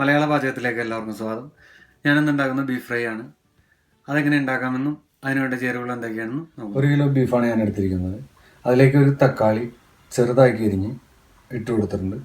മലയാള പാചകത്തിലേക്ക് എല്ലാവർക്കും സ്വാഗതം. ഞാനിന്ന് ഉണ്ടാക്കുന്നത് ബീഫ് ഫ്രൈ ആണ്. അതെങ്ങനെ ഉണ്ടാക്കാമെന്നും അതിനുവേണ്ട ചേരുവകൾ എന്തൊക്കെയാണെന്നും. ഒരു കിലോ ബീഫാണ് ഞാൻ എടുത്തിരിക്കുന്നത്. അതിലേക്ക് ഒരു തക്കാളി ചെറുതാക്കി എരിഞ്ഞ് ഇട്ട് കൊടുത്തിട്ടുണ്ട്.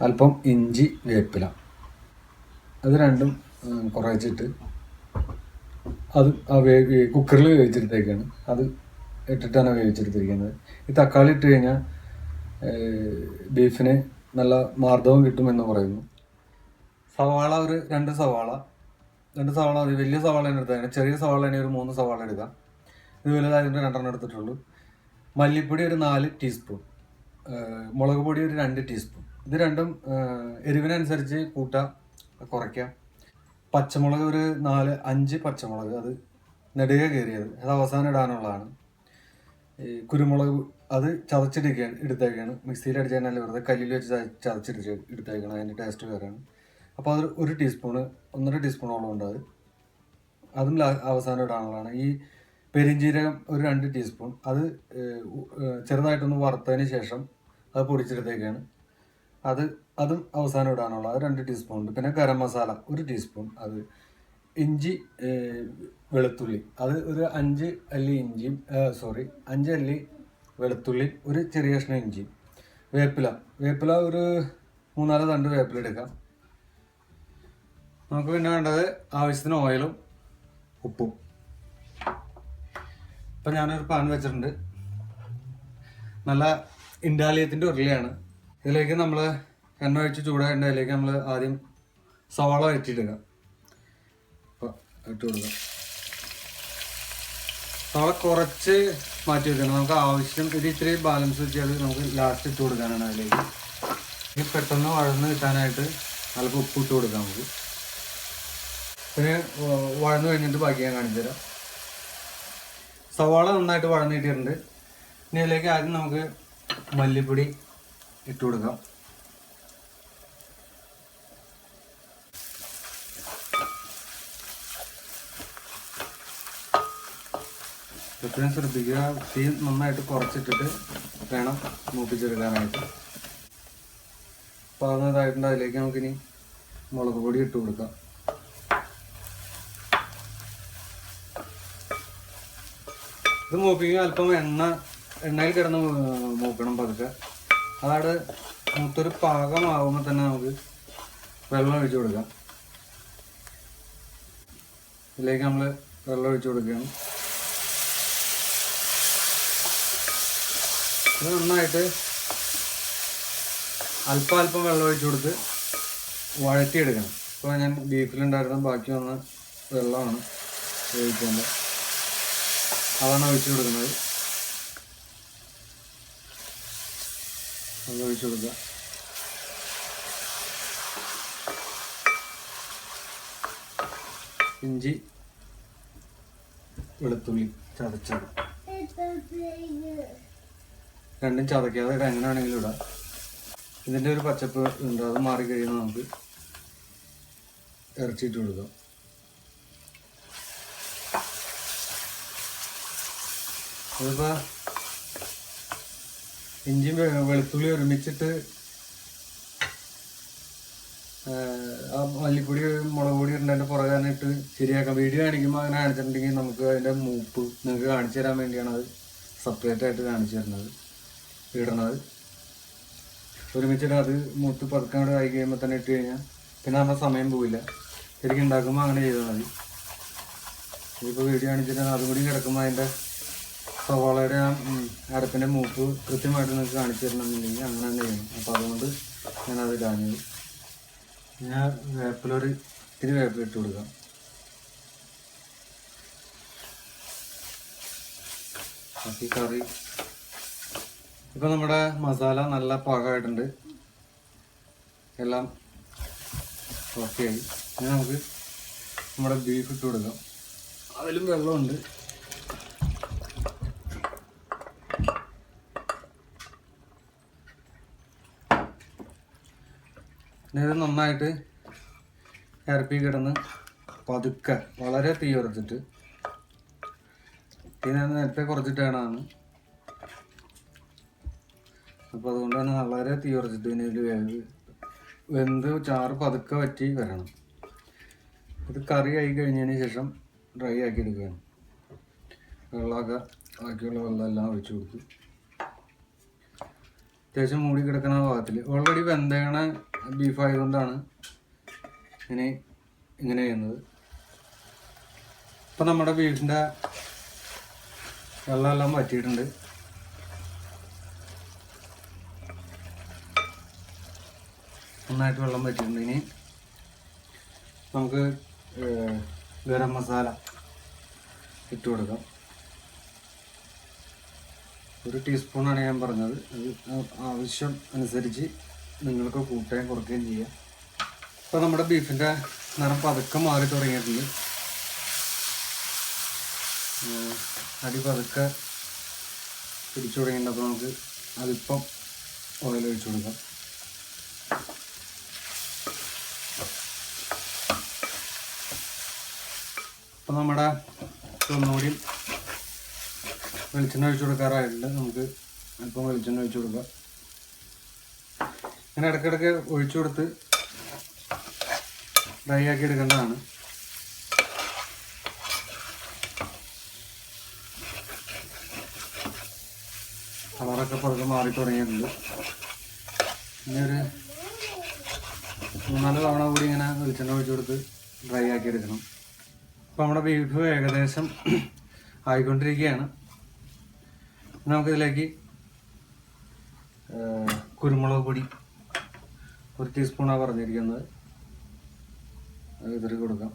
അല്പം ഇഞ്ചി വേപ്പില. അത് രണ്ടും കുറച്ചിട്ട് അത് ആ വേ കുക്കറിൽ വേവിച്ചെടുത്തേക്കാണ്. അത് ഇട്ടിട്ടാണ് വേവിച്ചെടുത്തിരിക്കുന്നത്. ഈ തക്കാളി ഇട്ട് കഴിഞ്ഞാൽ ബീഫിന് നല്ല മാർദ്ദവം കിട്ടുമെന്ന് പറയുന്നു. സവാള ഒരു രണ്ട് സവാള. രണ്ട് സവാള ഒരു വലിയ സവാള തന്നെ എടുത്താൽ ചെറിയ സവാള തന്നെ ഒരു മൂന്ന് സവാള എടുക്കാം. ഇത് വലുതായതുകൊണ്ട് രണ്ടെണ്ണം എടുത്തിട്ടുള്ളൂ. മല്ലിപ്പൊടി ഒരു നാല് ടീസ്പൂൺ മുളക് പൊടി ഒരു രണ്ട് ടീസ്പൂൺ ഇത് രണ്ടും എരിവിനനുസരിച്ച് കൂട്ടാം കുറയ്ക്കാം. പച്ചമുളക് ഒരു നാല് അഞ്ച് പച്ചമുളക്. അത് നെടുക കയറിയത്. അത് അവസാനം ഇടാനുള്ളതാണ്. കുരുമുളക് അത് ചതച്ചെടുക്കുകയാണ് എടുത്തേക്കാണ് മിക്സിയിൽ അടിച്ചാൽ വെറുതെ കല്ലിൽ വെച്ച് ചതച്ചിടിച്ച് എടുത്തേക്കണം അതിന്റെ ടേസ്റ്റ് വേറെയാണ്. അപ്പോൾ അത് ഒരു ടീസ്പൂണ് ഒന്നര ടീസ്പൂണോളം ഉണ്ട് അത്. അതും അവസാന ഇടാനുള്ളതാണ്. ഈ പെരിഞ്ജീരകം ഒരു രണ്ട് ടീസ്പൂൺ അത് ചെറുതായിട്ടൊന്ന് വറുത്തതിന് ശേഷം അത് പൊടിച്ചെടുത്തേക്കാണ്. അത് അതും അവസാനം ഇടാനുള്ള രണ്ട് ടീസ്പൂൺ ഉണ്ട്. പിന്നെ ഗരം മസാല ഒരു ടീസ്പൂൺ അത് ഇഞ്ചി വെളുത്തുള്ളി അത് ഒരു അഞ്ച് അല്ലി ഇഞ്ചിയും സോറി അഞ്ച് അല്ലി വെളുത്തുള്ളി ഒരു ചെറിയ കഷ്ണം ഇഞ്ചി വേപ്പില വേപ്പില ഒരു മൂന്നാൽ തണ്ട് വേപ്പില എടുക്കാം. നമുക്ക് പിന്നെ വേണ്ടത് ആവശ്യത്തിന് ഓയിലും ഉപ്പും. ഇപ്പം ഞാനൊരു പാൻ വെച്ചിട്ടുണ്ട്. നല്ല ഇൻഡാലിയത്തിന്റെ ഉരുളിയാണ്. ഇതിലേക്ക് നമ്മൾ എണ്ണ ഒഴിച്ച് ചൂടായിട്ട് അതിലേക്ക് നമ്മൾ ആദ്യം സവാള അപ്പോൾ ഇട്ട് കൊടുക്കുക. സവാള കുറച്ച് മാറ്റി വെക്കണം. നമുക്ക് ആവശ്യം ഇത് ഇത്തിരി ബാലൻസ് വെച്ചാൽ നമുക്ക് ലാസ്റ്റ് ഇട്ട് കൊടുക്കാനാണ് അതിലേക്ക്. ഇത് പെട്ടെന്ന് വഴന്ന് കിട്ടാനായിട്ട് നല്ല ഉപ്പ് ഇട്ട് കൊടുക്കാം നമുക്ക്. പിന്നെ വഴന്നു കഴിഞ്ഞിട്ട് ബാക്കി ഞാൻ കാണിച്ചു തരാം. സവാള നന്നായിട്ട് വഴന്നിട്ടിട്ടുണ്ട് ഇനി അതിലേക്ക് ആദ്യം നമുക്ക് മല്ലിപ്പൊടി ഇട്ട് കൊടുക്കാം. എപ്പോഴും ശ്രദ്ധിക്കുക. തീ നന്നായിട്ട് കുറച്ചിട്ടിട്ട് വേണം മൂപ്പിച്ചെടുക്കാനായിട്ട്. പാകുന്നതായിട്ടുണ്ട് അതിലേക്ക് നമുക്കിനി മുളക് പൊടി ഇട്ട് കൊടുക്കാം. ഇത് മൂപ്പിക്കും അല്പം എണ്ണ എണ്ണയിൽ കിടന്ന് മൂക്കണം പതുക്കെ. അതായത് മൂത്തൊരു പാകമാകുമ്പോൾ തന്നെ നമുക്ക് വെള്ളം ഒഴിച്ചു കൊടുക്കാം. ഇതിലേക്ക് നമ്മൾ വെള്ളം ഒഴിച്ചു കൊടുക്കുകയാണ്. ഇത് നന്നായിട്ട് അല്പം അല്പം വെള്ളം ഒഴിച്ചു കൊടുത്ത് വഴറ്റിയെടുക്കണം. ഇപ്പോൾ ഞാൻ ബീഫിലുണ്ടായിരുന്ന ബാക്കി വന്ന വെള്ളമാണ് ഉപയോഗിക്കേണ്ടത് അതാണ് ഒഴിച്ചു കൊടുക്കുന്നത്. അത് ഒഴിച്ചു കൊടുക്കുക. ഇഞ്ചി വെളുത്തുള്ളി ചതച്ചത്. രണ്ടും ചതക്കാതെ എങ്ങനെ വേണമെങ്കിലും ഇടാം. ഇതിന്റെ ഒരു പച്ചപ്പ് ഉണ്ട്. അത് മാറി കഴിയുമ്പോൾ നമുക്ക് ഇറച്ചിയിട്ട് കൊടുക്കാം. അതിപ്പോ ഇഞ്ചിയും വെളുത്തുള്ളി ഒരുമിച്ചിട്ട് ആ, മല്ലിപ്പൊടി മുളക് പൊടി ഇടേണ്ട പുറകാനിട്ട് ശരിയാക്കാം. വീഡിയോ കാണിക്കുമ്പോൾ അങ്ങനെ കാണിച്ചിട്ടുണ്ടെങ്കിൽ നമുക്ക് അതിന്റെ മൂപ്പ് നിങ്ങൾക്ക് കാണിച്ചു തരാൻ വേണ്ടിയാണ് അത് സെപ്പറേറ്റ് ആയിട്ട് കാണിച്ചു തരുന്നത് ഇടണത്. ഒരുമിച്ചിട്ട് അത് മൂത്ത് പതുക്കെ അവിടെ ആയി കഴിയുമ്പോൾ തന്നെ ഇട്ട് കഴിഞ്ഞാൽ പിന്നെ നമ്മുടെ സമയം പോവില്ല. ശരിക്കും ഉണ്ടാക്കുമ്പോൾ അങ്ങനെ ചെയ്താൽ മതി. ഇതിപ്പോൾ വീഡിയോ കാണിച്ചിട്ടാണ് അതും കൂടി കിടക്കുമ്പോൾ അതിന്റെ സവാളയുടെ ആ അടപ്പിന്റെ മൂപ്പ് കൃത്യമായിട്ട് നിങ്ങൾക്ക് കാണിച്ചു തരണമെന്നുണ്ടെങ്കിൽ അങ്ങനെ തന്നെ ചെയ്യണം. അപ്പോൾ അതുകൊണ്ട് ഞാനത് ഇടാഞ്ഞത് ഞാൻ വേപ്പിലൊരു ഇത്തിരി വേപ്പ് ഇട്ട് കൊടുക്കാം. ബാക്കി കറി. ഇപ്പം നമ്മുടെ മസാല നല്ല പാകമായിട്ടുണ്ട്. എല്ലാം ഓക്കെ ആയി. ഇനി നമുക്ക് നമ്മുടെ ബീഫ് ഇട്ട് കൊടുക്കാം. അതിലും വെള്ളമുണ്ട്. ഇത് നന്നായിട്ട് ഇറപ്പി കിടന്ന് പതുക്കെ വളരെ തീ ഉറച്ചിട്ട്. തീ ഞാൻ നേരത്തെ കുറച്ചിട്ടാണ്. അപ്പോൾ അതുകൊണ്ട് തന്നെ വളരെ തീ ഉറച്ചിട്ട് ഇനി ഇതിൽ വേവ് വെന്ത് ചാറ് പതുക്കെ വറ്റി വരണം. ഇത് കറി ആയി കഴിഞ്ഞതിന് ശേഷം ഡ്രൈ ആക്കി എടുക്കുകയാണ്. വെള്ളമൊക്കെ ബാക്കിയുള്ള വെള്ളം എല്ലാം ഒഴിച്ചു കൊടുത്തു. അത്യാവശ്യം മൂടി കിടക്കുന്ന ഭാഗത്തിൽ ഓൾറെഡി വെന്തേണ ബീഫ് ആയതുകൊണ്ടാണ് ഇനി ഇങ്ങനെ ചെയ്യുന്നത്. ഇപ്പം നമ്മുടെ ബീഫിന്റെ വെള്ളമെല്ലാം വറ്റിയിട്ടുണ്ട്. നന്നായിട്ട് വെള്ളം വറ്റിയിട്ടുണ്ട്. ഇനി നമുക്ക് ഗരം മസാല ഇട്ട് കൊടുക്കാം. ഒരു ടീസ്പൂണാണ് ഞാൻ പറഞ്ഞത്. അത് ആവശ്യം അനുസരിച്ച് നിങ്ങൾക്ക് കൂട്ടുകയും കുറയ്ക്കുകയും ചെയ്യാം. ഇപ്പോൾ നമ്മുടെ ബീഫിന്റെ നിറം പതുക്കെ മാറി തുടങ്ങിയിട്ടുണ്ട്. അടി പതുക്കെ പിടിച്ചു തുടങ്ങിയിട്ടുണ്ട്. അപ്പോൾ നമുക്ക് അതിപ്പം ഓയിൽ ഒഴിച്ചു കൊടുക്കാം. ഇപ്പം നമ്മുടെ ഒന്നുകൂടി വെളിച്ചെണ്ണ ഒഴിച്ചു കൊടുക്കാറായിട്ടുണ്ട്. നമുക്ക് അല്പം വെളിച്ചെണ്ണ ഒഴിച്ചു കൊടുക്കാം. ഇങ്ങനെ ഇടയ്ക്കിടയ്ക്ക് ഒഴിച്ചു കൊടുത്ത് ഡ്രൈ ആക്കി എടുക്കേണ്ടതാണ്. കളറൊക്കെ പുറത്ത് മാറി തുടങ്ങിയിട്ടുണ്ട്. ഇനി ഒരു മൂന്നാൽ തവണ കൂടി ഇങ്ങനെ വെളിച്ചെണ്ണ ഒഴിച്ചു കൊടുത്ത് ഡ്രൈ ആക്കി എടുക്കണം. അപ്പോൾ നമ്മുടെ ബീഫ് ഏകദേശം ആയിക്കൊണ്ടിരിക്കുകയാണ്. നമുക്കിതിലേക്ക് കുരുമുളക് പൊടി ഒരു ടീസ്പൂണാണ് പറഞ്ഞിരിക്കുന്നത്. ഇതിൽ കൊടുക്കാം.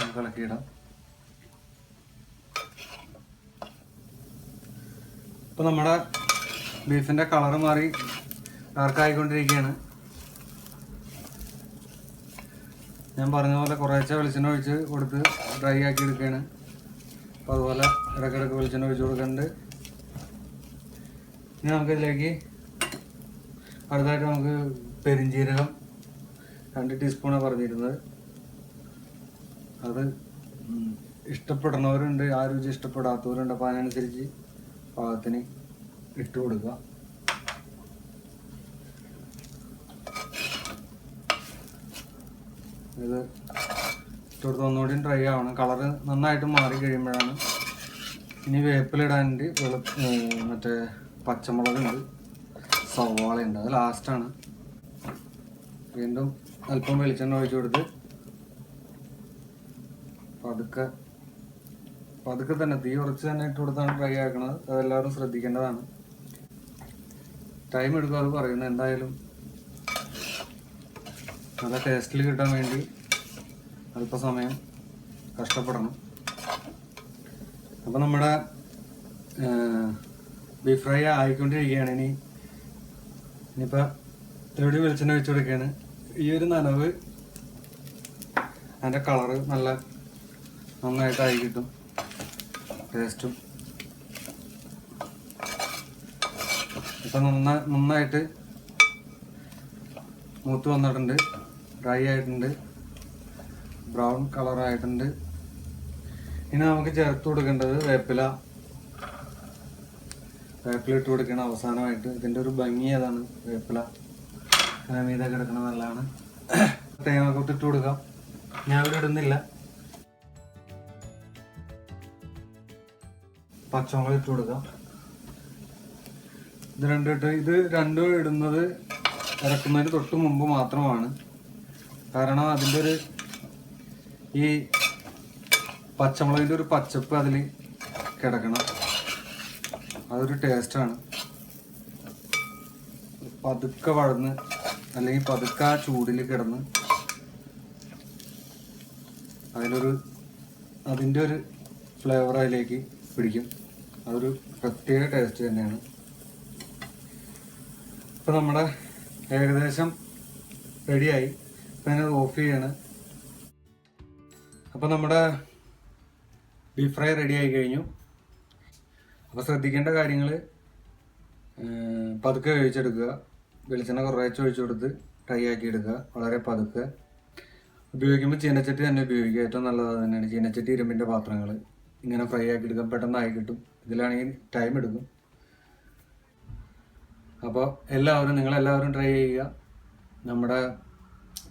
നമുക്ക് ഇളക്കിയിടാം ഇപ്പം നമ്മുടെ ബീഫിന്റെ കളർ മാറി ഡാർക്കായിക്കൊണ്ടിരിക്കുകയാണ് ഞാൻ പറഞ്ഞ പോലെ കുറേശ്ശെ വെളിച്ചെണ്ണ ഒഴിച്ച് കൊടുത്ത് ഡ്രൈ ആക്കി എടുക്കുകയാണ്. അപ്പോൾ അതുപോലെ ഇടയ്ക്കിടയ്ക്ക് വെളിച്ചെണ്ണ ഒഴിച്ച് കൊടുക്കുന്നുണ്ട്. ഇനി നമുക്കിതിലേക്ക് അടുത്തായിട്ട് നമുക്ക് പെരിഞ്ജീരകം രണ്ട് ടീസ്പൂണാണ് പറഞ്ഞിരുന്നത്. അത് ഇഷ്ടപ്പെടുന്നവരുണ്ട് ആ രുചി ഇഷ്ടപ്പെടാത്തവരുണ്ട്. അപ്പോൾ അതിനനുസരിച്ച് പാകത്തിന് ഇട്ട് കൊടുക്കുക. ഇത് ഇട്ടുകൊടുത്ത് ഒന്നുകൂടി ഡ്രൈ ആവണം. കളറ് നന്നായിട്ട് മാറി കഴിയുമ്പോഴാണ് ഇനി വേപ്പിലിടാനുണ്ട്. വെളു മറ്റേ പച്ചമുളകുണ്ട് സവാളയുണ്ട് അത് ലാസ്റ്റാണ് വീണ്ടും അല്പം വെളിച്ചെണ്ണ ഒഴിച്ചു കൊടുത്ത് പതുക്കെ പതുക്കെ തന്നെ തീ ഉറച്ച് തന്നെ ഇട്ട് കൊടുത്താണ് ഡ്രൈ ആക്കണത്. അതെല്ലാവരും ശ്രദ്ധിക്കേണ്ടതാണ്. ടൈം എടുക്കും അത് പറയുന്നത്. എന്തായാലും നല്ല ടേസ്റ്റിൽ കിട്ടാൻ വേണ്ടി അല്പസമയം കഷ്ടപ്പെടണം. അപ്പം നമ്മുടെ ബീഫ് ഫ്രൈ ആയിക്കൊണ്ടിരിക്കുകയാണ്. ഇനി ഇനിയിപ്പോൾ ഇത്തിരി വെളിച്ചെണ്ണ വെച്ച് കൊടുക്കുകയാണ്. ഈ ഒരു നനവ് അതിന്റെ കളറ് നല്ല നന്നായിട്ടായി കിട്ടും. ടേസ്റ്റും ഇപ്പം നന്ന നന്നായിട്ട് മൂത്ത് വന്നിട്ടുണ്ട്. ഡ്രൈ ആയിട്ടുണ്ട്. ബ്രൗൺ കളറായിട്ടുണ്ട്. ഇനി നമുക്ക് ചേർത്ത് കൊടുക്കേണ്ടത് വേപ്പില. വേപ്പില ഇട്ട് കൊടുക്കണം അവസാനമായിട്ട് ഇതിന്റെ ഒരു ഭംഗി അതാണ് വേപ്പില. മീത കിടക്കണ നല്ലതാണ്. തേങ്ങ ഇട്ട് കൊടുക്കാം. ഞാൻ ഇവിടെ ഇടുന്നില്ല. പച്ചമുളക് ഇട്ട് കൊടുക്കാം. ഇത് രണ്ടും ഇട്ട് ഇത് രണ്ടും ഇടുന്നത് ഇറക്കുന്നതിന് തൊട്ട് മുമ്പ് മാത്രമാണ്. കാരണം അതിന്റെ ഒരു ഈ പച്ചമുളകിന്റെ ഒരു പച്ചപ്പ് അതിൽ കിടക്കണം. അതൊരു ടേസ്റ്റാണ് പതുക്കെ വഴന്ന് അല്ലെങ്കിൽ പതുക്കെ ആ ചൂടിൽ കിടന്ന് അതിനൊരു അതിന്റെ ഒരു ഫ്ലേവർ അതിലേക്ക് പിടിക്കും. അതൊരു പ്രത്യേക ടേസ്റ്റ് തന്നെയാണ്. ഇപ്പം നമ്മുടെ ഏകദേശം റെഡിയായി ഇപ്പം ഞാനത് ഓഫ് ചെയ്യാണ്. അപ്പം നമ്മുടെ ബീഫ് ഫ്രൈ റെഡി ആയി കഴിഞ്ഞു. അപ്പോൾ ശ്രദ്ധിക്കേണ്ട കാര്യങ്ങൾ പതുക്കെ വേവിച്ചെടുക്കുക. വെളിച്ചെണ്ണ കുറേച്ച് ഒഴിച്ചു കൊടുത്ത് ഫ്രൈ ആക്കി എടുക്കുക. വളരെ പതുക്കെ. ഉപയോഗിക്കുമ്പോൾ ചീനച്ചട്ടി തന്നെ ഉപയോഗിക്കുക. ഏറ്റവും നല്ലത് തന്നെയാണ്. ചീനച്ചട്ടി ഇരുമ്പിന്റെ പാത്രങ്ങൾ ഇങ്ങനെ ഫ്രൈ ആക്കി എടുക്കാം പെട്ടെന്ന് ആയി കിട്ടും. ഇതിലാണെങ്കിൽ ടൈം എടുക്കും. അപ്പോൾ എല്ലാവരും നിങ്ങളെല്ലാവരും ട്രൈ ചെയ്യുക. നമ്മുടെ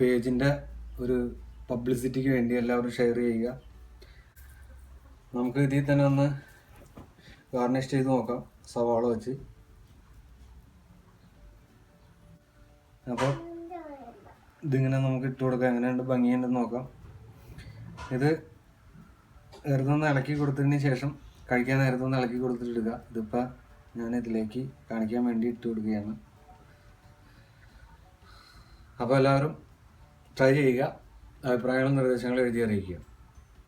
പേജിന്റെ ഒരു പബ്ലിസിറ്റിക്ക് വേണ്ടി എല്ലാവരും ഷെയർ ചെയ്യുക. നമുക്ക് ഇതിൽ തന്നെ ഒന്ന് ഗാർണിഷ് ചെയ്ത് നോക്കാം. സവാള വെച്ച്. അപ്പോൾ ഇതിങ്ങനെ നമുക്ക് ഇട്ട് കൊടുക്കാം. എങ്ങനെയുണ്ട്? ഭംഗിയുണ്ടെന്ന് നോക്കാം. ഇത് എറുതൊന്ന് ഇളക്കി കൊടുത്തതിന് ശേഷം കഴിക്കാൻ നേരത്തൊന്ന് ഇളക്കി കൊടുത്തിട്ടിടുക. ഇതിപ്പോൾ ഞാൻ ഇതിലേക്ക് കാണിക്കാൻ വേണ്ടി ഇട്ട് കൊടുക്കുകയാണ്. അപ്പോൾ എല്ലാവരും ട്രൈ ചെയ്യുക. അഭിപ്രായങ്ങളും നിർദ്ദേശങ്ങളും എഴുതി അറിയിക്കുക.